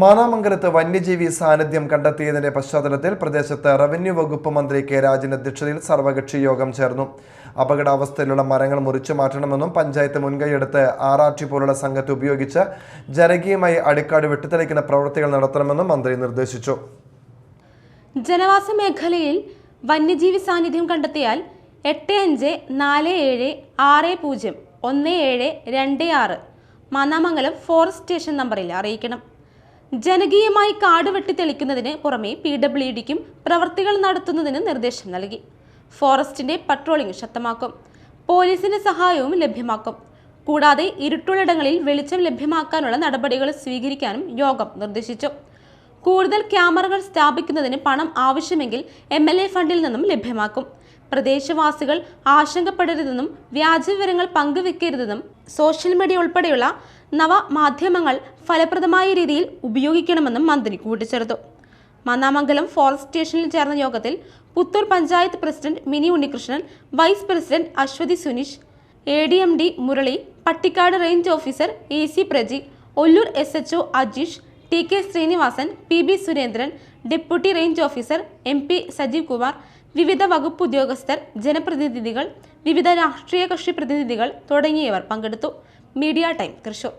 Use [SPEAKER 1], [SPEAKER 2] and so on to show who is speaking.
[SPEAKER 1] മാനാമംഗലത്ത് വന്യജീവി സാന്നിധ്യം കണ്ടെത്തിയതിന്റെ പശ്ചാത്തലത്തിൽ പ്രദേശത്ത് റവന്യൂ വകുപ്പ് മന്ത്രി കെ രാജൻ അധ്യക്ഷതയിൽ സർവകക്ഷി യോഗം ചേർന്നു. അപകടാവസ്ഥയിലുള്ള മരങ്ങൾ മുറിച്ചു മാറ്റണമെന്നും പഞ്ചായത്ത് മുൻകൈയെടുത്ത് ആർ പോലുള്ള സംഘത്തെ ഉപയോഗിച്ച് ജനകീയമായി അടിക്കാട് വെട്ടിത്തെളിക്കുന്ന പ്രവൃത്തികൾ നടത്തണമെന്നും മന്ത്രി നിർദ്ദേശിച്ചു.
[SPEAKER 2] ജനവാസ മേഖലയിൽ വന്യജീവി സാന്നിധ്യം കണ്ടെത്തിയാൽ എട്ട് അഞ്ച് നാല് ഏഴ് ആറ് പൂജ്യം ഒന്ന് ഏഴ് രണ്ട് ആറ്. മാന്നാമംഗലം ഫോറസ്റ്റ് സ്റ്റേഷൻ നമ്പറിൽ അറിയിക്കണം. ജനകീയമായി കാട് വെട്ടിത്തെളിക്കുന്നതിന് പുറമെ പി ഡബ്ല്യു ഡിക്കും പ്രവർത്തികൾ നടത്തുന്നതിന് നിർദ്ദേശം നൽകി. ഫോറസ്റ്റിന്റെ പട്രോളിംഗ് ശക്തമാക്കും. പോലീസിന്റെ സഹായവും ലഭ്യമാക്കും. കൂടാതെ ഇരുട്ടുള്ളിടങ്ങളിൽ വെളിച്ചം ലഭ്യമാക്കാനുള്ള നടപടികൾ സ്വീകരിക്കാനും യോഗം നിർദ്ദേശിച്ചു. കൂടുതൽ ക്യാമറകൾ സ്ഥാപിക്കുന്നതിന് പണം ആവശ്യമെങ്കിൽ എം എൽ എ ഫണ്ടിൽ നിന്നും ലഭ്യമാക്കും. പ്രദേശവാസികൾ ആശങ്കപ്പെടരുതെന്നും വ്യാജ വിവരങ്ങൾ പങ്കുവെക്കരുതെന്നും സോഷ്യൽ മീഡിയ ഉൾപ്പെടെയുള്ള നവ മാധ്യമങ്ങൾ ഫലപ്രദമായ രീതിയിൽ ഉപയോഗിക്കണമെന്നും മന്ത്രി കൂട്ടിച്ചേർത്തു. മന്നാമംഗലം ഫോറസ്റ്റ് സ്റ്റേഷനിൽ ചേർന്ന യോഗത്തിൽ Puthur panchayat president Mini Unnikrishnan vice president Aswathy Suneesh A D M D Murali Pattikkad range officer A C Praji Ollur S H O Ajeesh T K Srinivasan P B Surendran deputy range officer M P Sajeev Kumar വിവിധ വകുപ്പ് ഉദ്യോഗസ്ഥർ ജനപ്രതിനിധികൾ വിവിധ രാഷ്ട്രീയ കക്ഷി പ്രതിനിധികൾ തുടങ്ങിയവർ പങ്കെടുത്തു. Media time Thrissur.